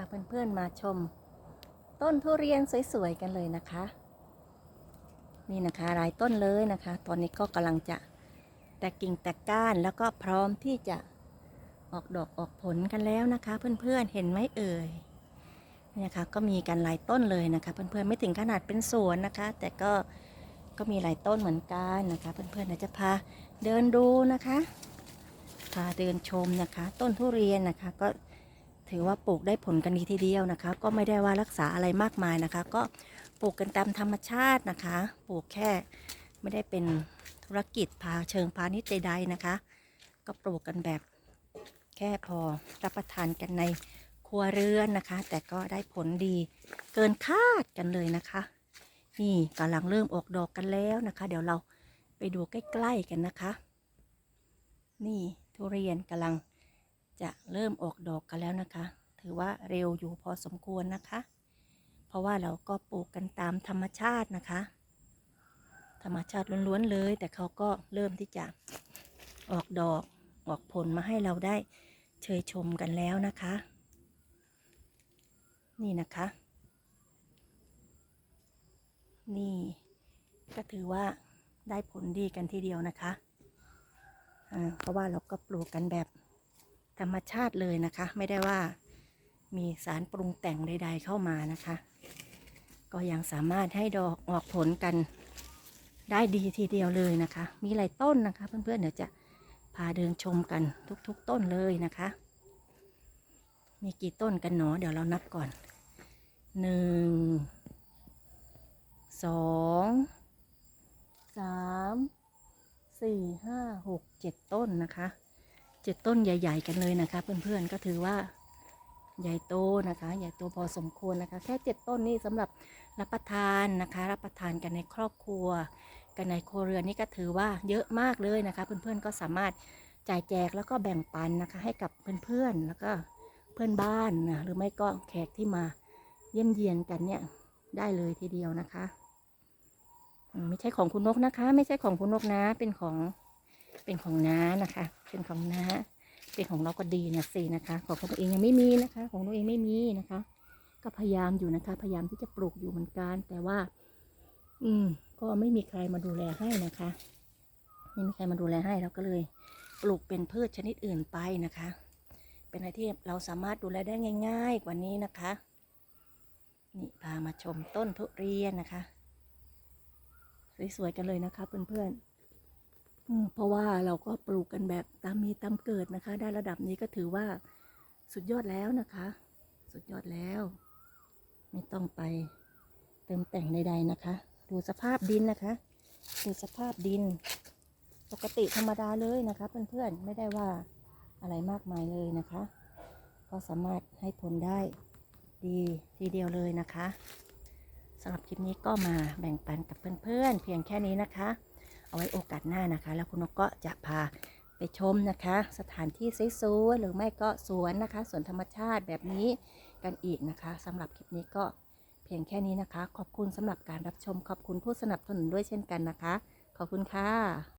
าเพื่อนๆมาชม ต้นทุเรียนสวยๆกันเลยนะคะ นี่นะคะหลายต้นเลยนะคะ ตอนนี้ก็กำลังจะแตกกิ่งแตกก้านแล้วก็พร้อมที่จะออกดอกออกผลกันแล้วนะคะ เพื่อนๆเห็นไหมเอ่ยเนี่ยนะคะก็มีกันหลายต้นเลยนะคะ เพื่อนๆไม่ถึงขนาดเป็นสวนนะคะ แต่ก็ก็มีหลายต้นเหมือนกันนะคะ เพื่อนๆเดี๋ยวจะพาเดินดูนะคะพาเดินชมนะคะ ต้นทุเรียนนะคะ ก็ ถือว่าปลูกได้ผลกันดีทีเดียวนะคะ ก็ไม่ได้ว่ารักษาอะไรมากมายนะคะ ก็ปลูกกันตามธรรมชาตินะคะ ปลูกแค่ไม่ได้เป็นธุรกิจพาเชิงพาณิชย์ใดๆนะคะ ก็ปลูกกันแบบแค่พอรับประทานกันในครัวเรือนนะคะ แต่ก็ได้ผลดีเกินคาดกันเลยนะคะ นี่กำลังเริ่มออกดอกกันแล้วนะคะ เดี๋ยวเราไปดูใกล้ ๆ กันนะคะ นี่ทุเรียนกำลัง จะเริ่มออกดอกกันแล้วนะคะ ถือว่าเร็วอยู่พอสมควรนะคะ เพราะว่าเราก็ปลูกกันตามธรรมชาตินะคะ ธรรมชาติล้วนๆเลย แต่เขาก็เริ่มที่จะออกดอกออกผลมาให้เราได้เชยชมกันแล้วนะคะ นี่นะคะ นี่ก็ถือว่าได้ผลดีกันทีเดียวนะคะเพราะว่าเราก็ปลูกกันแบบ ธรรมชาติเลยนะคะ ไม่ได้ว่ามีสารปรุงแต่งใด ๆ เข้ามานะคะ ก็ยังสามารถให้ดอกออกผลกันได้ดีทีเดียวเลยนะคะ มีหลายต้นนะคะ เพื่อนๆเดี๋ยวจะพาเดินชมกันทุกๆต้นเลยนะคะ มีกี่ต้นกันหนอเดี๋ยวเรานับก่อนหนึ่งสองสามสี่ห้าหกเจ็ดต้นนะคะ เจ็ดต้นใหญ่ ๆ กันเลยนะคะ เพื่อนๆก็ถือว่าใหญ่โตนะคะ ใหญ่โตพอสมควรนะคะ แค่เจ็ดต้นนี่สำหรับรับประทานนะคะ รับประทานกันในครอบครัว กันในครัวเรือนนี่ก็ถือว่าเยอะมากเลยนะคะ เพื่อนๆก็สามารถจ่ายแจกแล้วก็แบ่งปันนะคะ ให้กับเพื่อนๆแล้วก็เพื่อนบ้านนะหรือไม่ก็แขกที่มาเยี่ยมเยียนกันเนี่ยได้เลยทีเดียวนะคะ ไม่ใช่ของคุณนกนะคะ ไม่ใช่ของคุณนกนะเป็นของ เป็นของน้านะคะ เป็นของน้า เป็นของเราก็ดีนะสินะคะ ของตัวเองยังไม่มีนะคะ ของตัวเองไม่มีนะคะ ก็พยายามอยู่นะคะ พยายามที่จะปลูกอยู่เหมือนกัน แต่ว่า อืม ก็ไม่มีใครมาดูแลให้นะคะ ไม่มีใครมาดูแลให้เราก็เลย ปลูกเป็นพืชชนิดอื่นไปนะคะ เป็นอะไรที่เราสามารถดูแลได้ง่าย ๆ กว่านี้นะคะ นี่พามาชมต้นทุเรียนนะคะ สวยๆกันเลยนะคะเพื่อนๆ เพราะว่าเราก็ปลูกกันแบบตามมีตามเกิดนะคะ ได้ระดับนี้ก็ถือว่าสุดยอดแล้วนะคะ สุดยอดแล้ว ไม่ต้องไปเติมแต่งใดๆนะคะ ดูสภาพดินนะคะ ดูสภาพดิน ปกติธรรมดาเลยนะคะ เพื่อนๆไม่ได้ว่าอะไรมากมายเลยนะคะ ก็สามารถให้ผลได้ดีทีเดียวเลยนะคะสำหรับคลิปนี้ก็มาแบ่งปันกับเพื่อนๆเพียงแค่นี้นะคะ เอาไว้โอกาสหน้านะคะ แล้วคุณนกก็จะพาไปชมนะคะ สถานที่สวยๆหรือไม่ก็สวนนะคะสวนธรรมชาติแบบนี้กันอีกนะคะสำหรับคลิปนี้ก็เพียงแค่นี้นะคะ ขอบคุณสำหรับการรับชมขอบคุณผู้สนับสนุนด้วยเช่นกันนะคะ ขอบคุณค่ะ